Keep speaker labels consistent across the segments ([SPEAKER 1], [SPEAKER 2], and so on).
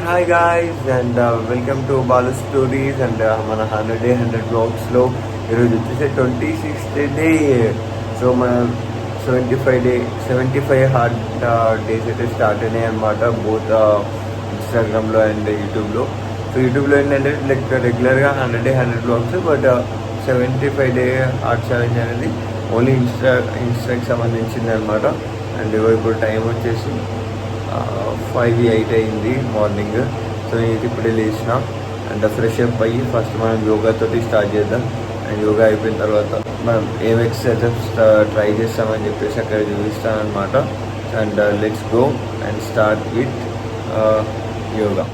[SPEAKER 1] Hi guys and welcome to Balu stories and మన hundred day hundred బ్లాగ్స్లో ఈరోజు వచ్చేసి ట్వంటీ సిక్స్త్ డే సో మన seventy five day seventy five hard days అయితే start అయినాయి అనమాట బోత్ ఇన్స్టాగ్రామ్లో అండ్ యూట్యూబ్లో సో యూట్యూబ్లో ఏంటంటే లైక్ రెగ్యులర్గా hundred day hundred blogs but seventy five day hard challenge అనేది ఓన్లీ ఇన్స్టా ఇన్స్టాకి సంబంధించింది అనమాట అండ్ ఇప్పుడు టైం వచ్చేసి ఫైవ్ ఎయిట్ అయింది మార్నింగ్. సో నేను ఇప్పుడే లేచిన. అండ్ ఫ్రెష్ అప్ అయ్యి ఫస్ట్ మనం యోగా తోటి స్టార్ట్ చేద్దాం. అండ్ యోగా అయిపోయిన తర్వాత మనం ఏం ఎక్సర్సైజెస్ ట్రై చేస్తామని చెప్పేసి అక్కడ చూపిస్తాను అనమాట and let's go and start with yoga.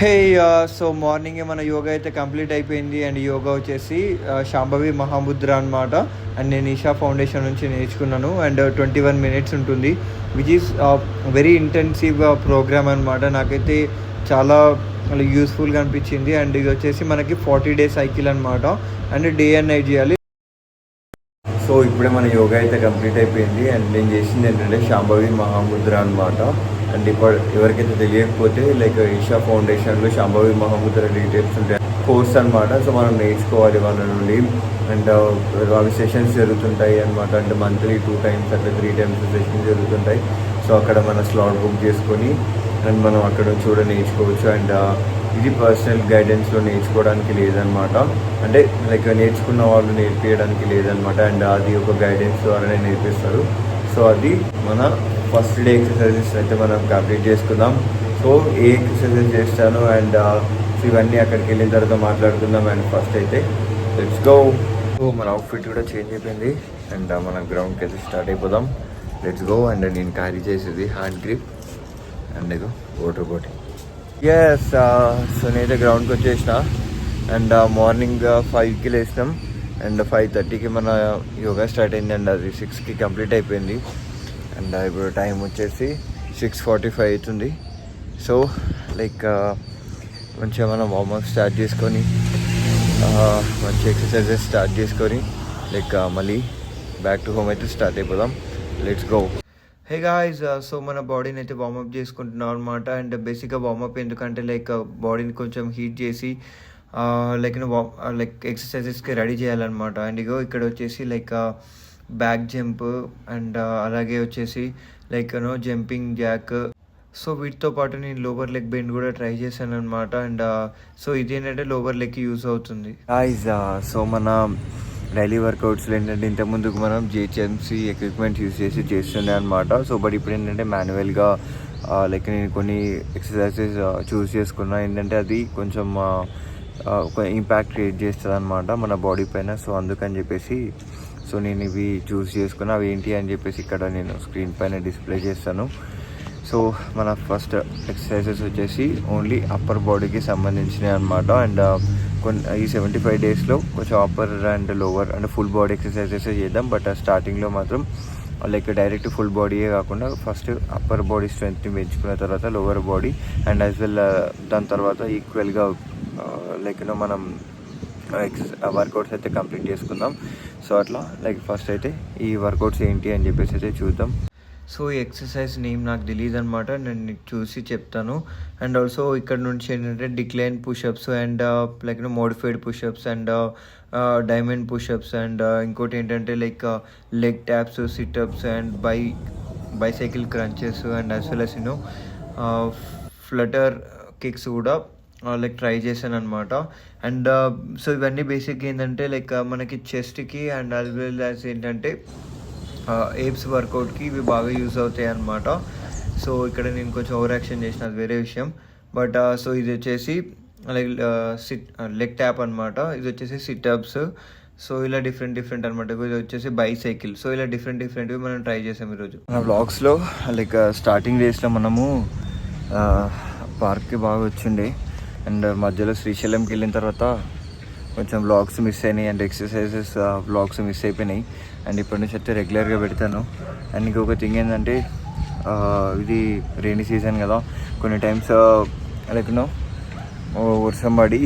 [SPEAKER 1] Hey so morning మన యోగా అయితే కంప్లీట్ అయిపోయింది అండ్ యోగా వచ్చేసి శాంభవి మహాముద్ర అనమాట అండ్ నేను ఈషా ఫౌండేషన్ నుంచి నేర్చుకున్నాను. అండ్ ట్వంటీ వన్ మినిట్స్ ఉంటుంది. Which is very intensive programme అనమాట నాకైతే చాలా యూస్ఫుల్గా అనిపించింది. అండ్ ఇది వచ్చేసి మనకి ఫార్టీ డేస్ సైకిల్ అనమాట అండ్ డే అండ్ నైట్ చేయాలి. సో ఇప్పుడే మన యోగా అయితే కంప్లీట్ అయిపోయింది. అండ్ నేను చేసింది ఏంటంటే శాంభవి మహాముద్ర అనమాట అండ్ ఇప్పుడు ఎవరికైతే తెలియకపోతే లైక్ ఈషా ఫౌండేషన్లో శాంభవి మహమ్మద్ డీటెయిల్స్ ఉంటాయి. కోర్స్ అనమాట సో మనం నేర్చుకోవాలి వాళ్ళ నుండి. అండ్ అవి సెషన్స్ జరుగుతుంటాయి అనమాట అంటే మంత్లీ టూ టైమ్స్ అట్లా త్రీ టైమ్స్ సెషన్స్ జరుగుతుంటాయి. సో అక్కడ మన స్లాట్ బుక్ చేసుకొని అండ్ మనం అక్కడ నుంచి కూడా నేర్చుకోవచ్చు. అండ్ uh, ఇది పర్సనల్ గైడెన్స్లో నేర్చుకోవడానికి లేదనమాట అంటే లైక్ నేర్చుకున్న వాళ్ళు నేర్పించడానికి లేదనమాట అండ్ uh, అది ఒక గైడెన్స్ ద్వారానే నేర్పిస్తారు. సో అది మన ఫస్ట్ డే ఎక్సర్సైజెస్ అయితే మనం కంప్లీట్ చేసుకుందాం. సో ఏ ఎక్సర్సైజెస్ చేస్తాను అండ్ uh, సో ఇవన్నీ అక్కడికి వెళ్ళిన తర్వాత మాట్లాడుకుందాం అండ్ ఫస్ట్ అయితే లెట్స్ గో సో మన అవుట్ఫిట్ కూడా చేంజ్ అయిపోయింది అండ్ మన గ్రౌండ్కి అయితే స్టార్ట్ అయిపోదాం. లెట్స్ గో అండ్ నేను క్యారీ చేసేది హ్యాండ్ గ్రిప్ అండ్ ఇగో వాటర్ బాటిల్ ఎస్ సో నేనైతే గ్రౌండ్కి వచ్చేసిన అండ్ మార్నింగ్ ఫైవ్కి లేసినాం. అండ్ ఫైవ్ థర్టీకి మన యోగా స్టార్ట్ అయింది అండ్ అది సిక్స్కి కంప్లీట్ అయిపోయింది. అండ్ ఇప్పుడు టైం వచ్చేసి సిక్స్ ఫార్టీ ఫైవ్ అవుతుంది. సో లైక్ మంచిగా మనం వార్మప్ స్టార్ట్ చేసుకొని మంచి ఎక్సర్సైజెస్ స్టార్ట్ చేసుకొని లైక్ మళ్ళీ బ్యాక్ టు హోమ్ అయితే స్టార్ట్ అయిపోదాం. Let's go hey guys so మన బాడీని అయితే వార్మప్ చేసుకుంటున్నాం అనమాట అండ్ బేసిక్గా వార్మప్ ఎందుకంటే లైక్ బాడీని కొంచెం హీట్ చేసి లైక్ లైక్ ఎక్సర్సైజెస్కి రెడీ చేయాలన్నమాట. అండ్ ఇగో ఇక్కడ వచ్చేసి లైక్ బ్యాక్ జంప్ అండ్ అలాగే వచ్చేసి like no jumping jack so వీటితో పాటు నేను లోవర్ లెగ్ బెండ్ కూడా ట్రై చేశాను అనమాట అండ్ సో ఇది ఏంటంటే లోవర్ లెగ్కి యూస్ అవుతుంది. సో మన డైలీ వర్కౌట్స్లో ఏంటంటే ఇంతకుముందుకు మనం జిహెచ్ఎంసీ ఎక్విప్మెంట్ యూస్ చేసి చేస్తుండే అనమాట సో బట్ ఇప్పుడు ఏంటంటే మాన్యువల్గా లైక్ నేను కొన్ని ఎక్సర్సైజెస్ చూస్ చేసుకున్నా. ఏంటంటే అది కొంచెం ఒక ఇంపాక్ట్ క్రియేట్ చేస్తుంది అనమాట మన బాడీ పైన. సో అందుకని చెప్పేసి సో నేను ఇవి చూస్ చేసుకున్నా. అవి ఏంటి అని చెప్పేసి ఇక్కడ నేను స్క్రీన్ పైన డిస్ప్లే చేస్తాను. సో మన ఫస్ట్ ఎక్సర్సైజెస్ వచ్చేసి ఓన్లీ అప్పర్ బాడీకి సంబంధించినవి అనమాట అండ్ కొన్ని ఈ సెవెంటీ ఫైవ్ డేస్లో కొంచెం upper and lower and full body exercises చేద్దాం. బట్ స్టార్టింగ్లో మాత్రం లైక్ డైరెక్ట్ ఫుల్ బాడీయే కాకుండా ఫస్ట్ అప్పర్ బాడీ స్ట్రెంత్ని పెంచుకున్న తర్వాత lower body and as well దాని తర్వాత ఈక్వల్గా లైక్ మనం ఎక్స్ వర్కౌట్స్ అయితే కంప్లీట్ చేసుకుందాం. సో అట్లా లైక్ ఫస్ట్ అయితే ఈ వర్కౌట్స్ ఏంటి అని చెప్పేసి అయితే చూద్దాం. సో ఈ ఎక్సర్సైజ్ నేమ్ నాకు తెలియదు అనమాట నేను నీకు చూసి చెప్తాను. అండ్ ఆల్సో ఇక్కడ నుంచి ఏంటంటే decline pushups and like modified pushups and diamond pushups and ఇంకోటి ఏంటంటే like leg taps situps and by bicycle crunches and as well as you know flutter kicks కూడా లైక్ ట్రై చేశాను అనమాట అండ్ సో ఇవన్నీ బేసిక్గా ఏంటంటే లైక్ uh, మనకి చెస్ట్కి అండ్ యాజ్ వెల్ యాజ్ ఏంటంటే uh, ఏప్స్ వర్కౌట్కి ఇవి బాగా యూస్ అవుతాయి అనమాట సో ఇక్కడ నేను కొంచెం ఓవర్ యాక్షన్ చేసిన అది వేరే విషయం. బట్ సో uh, ఇది వచ్చేసి లైక్ సిట్ లెగ్ ట్యాప్ అనమాట ఇది వచ్చేసి సిటప్స్ సో ఇలా డిఫరెంట్ డిఫరెంట్ అనమాట ఇది వచ్చేసి బైసైకిల్ సో ఇలా డిఫరెంట్ డిఫరెంట్వి మనం ట్రై చేసాం ఈరోజు. మన బ్లాగ్స్లో లైక్ స్టార్టింగ్ డేస్లో మనము పార్క్కి బాగా వచ్చిండే. అండ్ మధ్యలో శ్రీశైలంకి వెళ్ళిన తర్వాత కొంచెం బ్లాగ్స్ మిస్ అయినాయి అండ్ ఎక్సర్సైజెస్ బ్లాగ్స్ మిస్ అయిపోయినాయి. అండ్ ఇప్పటి నుంచి అయితే రెగ్యులర్గా పెడతాను. అండ్ ఇంకొక థింగ్ ఏంటంటే ఇది రెయినీ సీజన్ కదా. కొన్ని టైమ్స్ లైక్ నో వర్షం పడి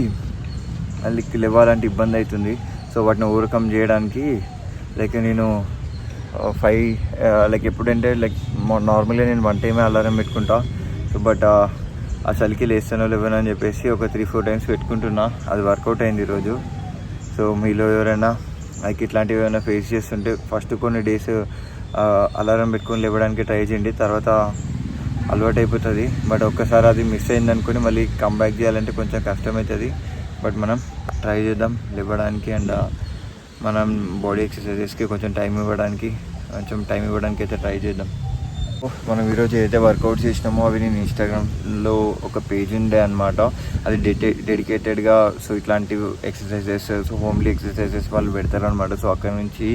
[SPEAKER 1] వాళ్ళకి లేవాలంటే ఇబ్బంది అవుతుంది. సో వాటిని ఓవర్కమ్ చేయడానికి లైక్ నేను ఫైవ్ లైక్ ఎప్పుడంటే లైక్ నార్మల్గా నేను వన్ టైమే అలారం పెట్టుకుంటా. సో బట్ ఆ చలికి లేస్తానో లేవనో అని చెప్పేసి ఒక త్రీ ఫోర్ టైమ్స్ పెట్టుకుంటున్నా. అది వర్కౌట్ అయింది ఈరోజు. సో మీలో ఎవరైనా లైక్ ఇట్లాంటివి ఏమైనా ఫేస్ చేస్తుంటే ఫస్ట్ కొన్ని డేస్ అలారం పెట్టుకొని లేవడానికి ట్రై చేయండి. తర్వాత అలవాటు అయిపోతుంది. బట్ ఒక్కసారి అది మిస్ అయింది అనుకుని మళ్ళీ కంబ్యాక్ చేయాలంటే కొంచెం కష్టమవుతుంది బట్ మనం ట్రై చేద్దాం లేవడానికి అండ్ మనం బాడీ ఎక్సర్సైజెస్కి కొంచెం టైం ఇవ్వడానికి కొంచెం టైం ఇవ్వడానికి అయితే ట్రై చేద్దాం. మనం ఈరోజు ఏదైతే వర్కౌట్ చేసినామో అవి నేను ఇన్స్టాగ్రామ్లో ఒక పేజ్ ఉండే అనమాట అది డెడి డెడికేటెడ్గా సో ఇట్లాంటి ఎక్సర్సైజెస్ సో హోమ్లీ ఎక్సర్సైజెస్ వాళ్ళు పెడతారు అనమాట సో అక్కడ నుంచి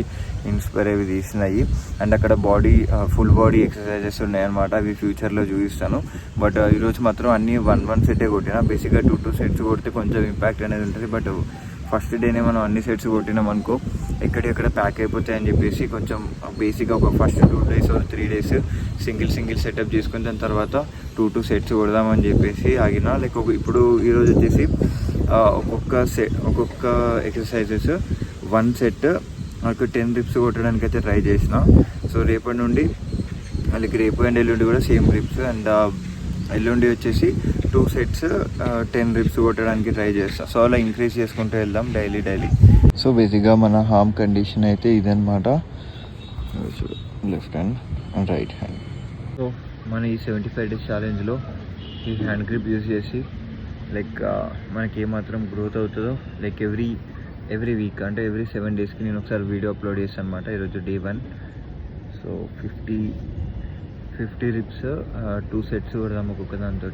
[SPEAKER 1] ఇన్స్పైర్ అవి తీసినాయి. అండ్ అక్కడ బాడీ ఫుల్ బాడీ ఎక్సర్సైజెస్ ఉన్నాయన్నమాట. అవి ఫ్యూచర్లో చూపిస్తాను. బట్ uh, ఈరోజు మాత్రం అన్ని వన్ వన్ సెటే కొట్టిన బేసిక్గా టూ టూ సెట్స్ కొడితే కొంచెం ఇంపాక్ట్ అనేది ఉంటుంది. బట్ ఫస్ట్ డేనే మనం అన్ని సెట్స్ కొట్టినాం అనుకో ఎక్కడెక్కడ ప్యాక్ అయిపోతాయని చెప్పేసి కొంచెం బేసిక్గా ఒక first two days three days single single setup చేసుకుని దాని తర్వాత టూ టూ సెట్స్ కొడదామని చెప్పేసి ఆగిన. లైక్ ఒక ఇప్పుడు ఈరోజు వచ్చేసి ఒక్కొక్క సెట్ ఒక్కొక్క ఎక్సర్సైజెస్ వన్ సెట్ నాకు టెన్ రిప్స్ కొట్టడానికి అయితే ట్రై చేసిన. సో రేపటి నుండి వాళ్ళకి రేపు అండ్ ఎల్లుండి కూడా సేమ్ రిప్స్ అండ్ ఎల్లుండి వచ్చేసి టూ సెట్స్ టెన్ రిప్స్ కొట్టడానికి ట్రై చేస్తాం. సో అలా ఇంక్రీజ్ చేసుకుంటూ వెళ్దాం డైలీ డైలీ సో బేసిక్గా మన హార్మ్ కండిషన్ అయితే ఇదనమాట left hand and right hand so మన ఈ సెవెంటీ ఫైవ్ డేస్ ఛాలెంజ్లో ఈ హ్యాండ్ గ్రిప్ యూజ్ చేసి లైక్ uh, మనకి ఏమాత్రం గ్రోత్ అవుతుందో లైక్ ఎవ్రీ ఎవ్రీ వీక్ అంటే ఎవ్రీ సెవెన్ డేస్కి నేను ఒకసారి వీడియో అప్లోడ్ చేస్తాను అనమాట ఈరోజు day one so fifty fifty reps two sets కొడదాం ఒక్కొక్క దాంతో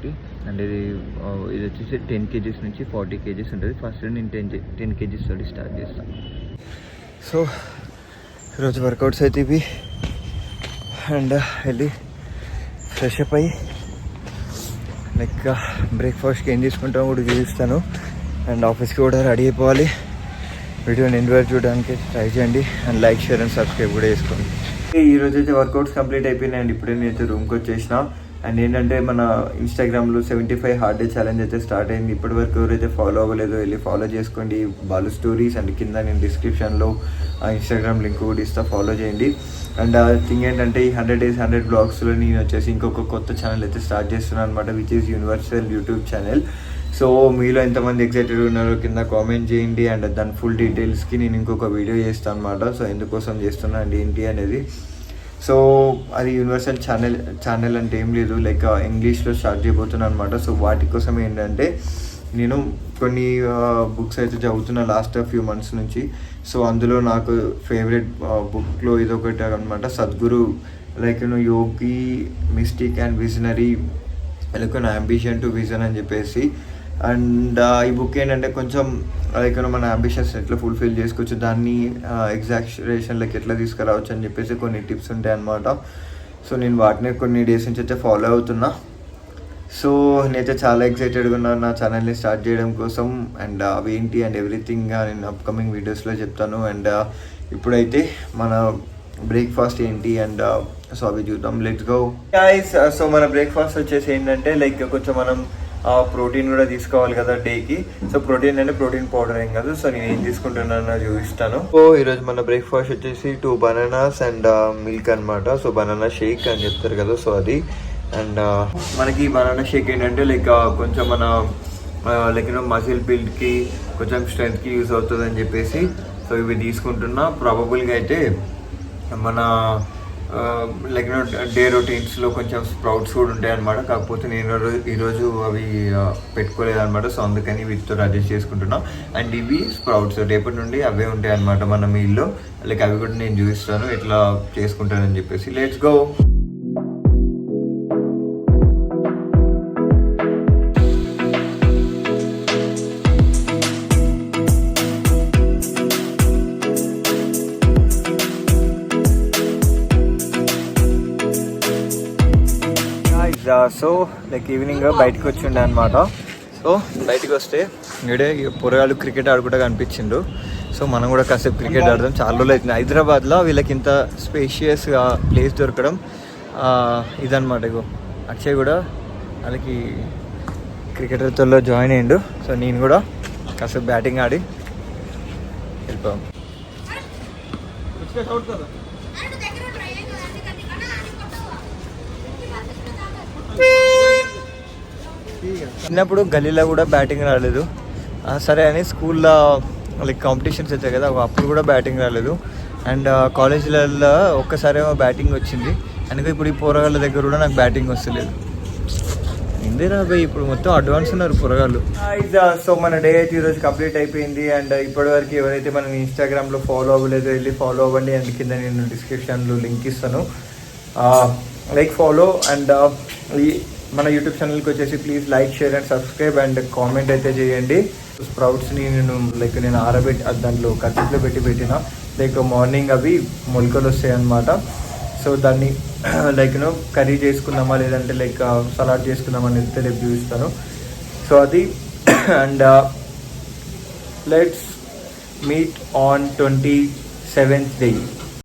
[SPEAKER 1] అండ్ ఇది uh, ఇది వచ్చేసి టెన్ కేజీస్ నుంచి ఫార్టీ కేజీస్ ఉంటుంది. ఫస్ట్ నేను టెన్ టెన్ కేజీస్ తోటి స్టార్ట్ చేస్తాను సో ఈరోజు వర్కౌట్స్ అయితే ఇవి. అండ్ uh, వెళ్ళి ఫ్రెష్ అప్ అయ్యి లైక్ బ్రేక్ఫాస్ట్కి uh, ఏం తీసుకుంటామో కూడా చూపిస్తాను. అండ్ ఆఫీస్కి కూడా రెడీ అయిపోవాలి. వీడియోని ఎండ్ చూడడానికి ట్రై చేయండి. And like share and subscribe కూడా చేసుకోండి. ఈ రోజు అయితే వర్కౌట్స్ కంప్లీట్ అయిపోయినాయండి. అండ్ ఇప్పుడే అయితే రూమ్కి వచ్చేసిన. అండ్ ఏంటంటే మన ఇన్స్టాగ్రామ్లో seventy five hard day challenge అయితే స్టార్ట్ అయింది. ఇప్పటి వరకు ఎవరైతే ఫాలో అవ్వలేదో వెళ్ళి ఫాలో చేసుకోండి. బాలు స్టోరీస్ అండ్ కింద నేను డిస్క్రిప్షన్లో ఇన్స్టాగ్రామ్ లింక్ కూడా ఇస్తా. ఫాలో చేయండి. అండ్ థింగ్ ఏంటంటే ఈ హండ్రెడ్ డేస్ హండ్రెడ్ బ్లాగ్స్లో నేను వచ్చేసి ఇంకొక కొత్త ఛానల్ అయితే స్టార్ట్ చేస్తున్నాను అనమాట which is universal YouTube channel so మీలో ఎంతమంది ఎక్సైటెడ్ ఉన్నారో కింద కామెంట్ చేయండి అండ్ దాని ఫుల్ డీటెయిల్స్కి నేను ఇంకొక వీడియో చేస్తాను అనమాట సో ఎందుకోసం చేస్తున్నా అండ్ ఏంటి అనేది. సో అది యూనివర్సల్ ఛానల్ ఛానల్ అంటే ఏం లేదు. లైక్ ఇంగ్లీష్లో స్టార్ట్ చేయబోతున్నాను అనమాట సో వాటి కోసం ఏంటంటే నేను కొన్ని బుక్స్ అయితే చదువుతున్నా లాస్ట్ ఫ్యూ మంత్స్ నుంచి. సో అందులో నాకు ఫేవరెట్ బుక్లో ఇదొకటి అనమాట Sadhguru like you know yogi mystic and visionary like ambition to vision అని చెప్పేసి అండ్ ఈ బుక్ ఏంటంటే కొంచెం లైక్ మన అంబిషన్స్ ఎట్లా ఫుల్ఫిల్ చేసుకోవచ్చు దాన్ని ఎగ్జాక్చురేషన్లోకి ఎట్లా తీసుకురావచ్చు అని చెప్పేసి కొన్ని టిప్స్ ఉంటాయి అన్నమాట. సో నేను వాటిని కొన్ని డేస్ నుంచి అయితే ఫాలో అవుతున్నా. సో నేనైతే చాలా ఎక్సైటెడ్గా ఉన్నాను. నా ఛానల్ని స్టార్ట్ చేయడం కోసం అండ్ అవి ఏంటి అండ్ ఎవ్రీథింగ్ నేను అప్కమింగ్ వీడియోస్లో చెప్తాను. అండ్ ఇప్పుడైతే మన బ్రేక్ఫాస్ట్ ఏంటి అండ్ సో అవి చూద్దాం. లెట్స్ గో సో మన బ్రేక్ఫాస్ట్ వచ్చేసి ఏంటంటే లైక్ కొంచెం మనం ప్రోటీన్ కూడా తీసుకోవాలి కదా డేకి. సో ప్రోటీన్ అంటే ప్రోటీన్ పౌడర్ ఏం కాదు. సో నేను ఏం తీసుకుంటున్నానో చూపిస్తాను. సో ఈరోజు మన బ్రేక్ఫాస్ట్ వచ్చేసి టూ బనానాస్ అండ్ మిల్క్ అన్నమాట. సో బనానా షేక్ అని చెప్తారు కదా సో అది. అండ్ మనకి బనానా షేక్ ఏంటంటే లైక్ కొంచెం మన లైక్ మసిల్ బిల్డ్కి కొంచెం స్ట్రెంత్కి యూస్ అవుతుంది అని చెప్పేసి. సో ఇవి తీసుకుంటున్నా. ప్రాబబుల్గా అయితే మన లైక్ డే రొటీన్స్లో కొంచెం స్ప్రౌట్స్ కూడా ఉంటాయి అనమాట కాకపోతే నేను ఈరోజు అవి పెట్టుకోలేదు అనమాట సో అందుకని వీటితో అడ్జస్ట్ చేసుకుంటున్నాం. అండ్ ఇవి స్ప్రౌట్స్ రేపటి నుండి అవే ఉంటాయి అనమాట మన మీల్లో లైక్ అవి కూడా నేను చూపిస్తాను. ఎట్లా చేసుకుంటానని చెప్పేసి. Let's go so like evening బయటకు వచ్చిండే అనమాట సో బయటకు వస్తే ఇడే పొరగాళ్ళు క్రికెట్ ఆడుకుంటా కనిపించిండు. సో మనం కూడా కాసేపు క్రికెట్ ఆడదాం. చాలా రోజులు అవుతుంది హైదరాబాద్లో వీళ్ళకి ఇంత స్పేషియస్గా ప్లేస్ దొరకడం ఆ, ఇదన్నమాట ఇగో. అక్షయ్ కూడా వాళ్ళకి క్రికెటర్తో జాయిన్ అయ్యిండు సో నేను కూడా కాసేపు బ్యాటింగ్ ఆడి వెళ్ళిపోయాం చిన్నప్పుడు గల్లీలో కూడా బ్యాటింగ్ రాలేదు. సరే అని స్కూల్లో లైక్ కాంపిటీషన్స్ వచ్చాయి కదా అప్పుడు కూడా బ్యాటింగ్ రాలేదు. అండ్ కాలేజీలలో ఒక్కసారి బ్యాటింగ్ వచ్చింది. అందుకే ఇప్పుడు ఈ పోరగాళ్ళ దగ్గర కూడా నాకు బ్యాటింగ్ వస్తలేదు. ఇందిరా భయ్ ఇప్పుడు మొత్తం అడ్వాన్స్ ఉన్నారు పొరగాళ్ళు. సో మన డే అయితే ఈరోజు కంప్లీట్ అయిపోయింది. అండ్ uh, ఇప్పటివరకు ఎవరైతే మనం ఇన్స్టాగ్రామ్లో ఫాలో అవ్వలేదో వెళ్ళి ఫాలో అవ్వండి. అండ్ కింద నేను డిస్క్రిప్షన్లో లింక్ ఇస్తాను. లైక్ ఫాలో అండ్ ఈ మన యూట్యూబ్ ఛానల్కి వచ్చేసి please like share and subscribe and comment అయితే చేయండి. స్ప్రౌట్స్ని నేను లైక్ నేను ఆరబెట్టి అది దాంట్లో కత్తిలో పెట్టి పెట్టిన. లైక్ మార్నింగ్ అవి మొలకలు వస్తాయి అన్నమాట సో దాన్ని లైక్ నో కర్రీ చేసుకుందామా లేదంటే లైక్ సలాడ్ uh, చేసుకుందామా అని అయితే రేపు చూపిస్తాను సో అది and let's meet on twenty seventh day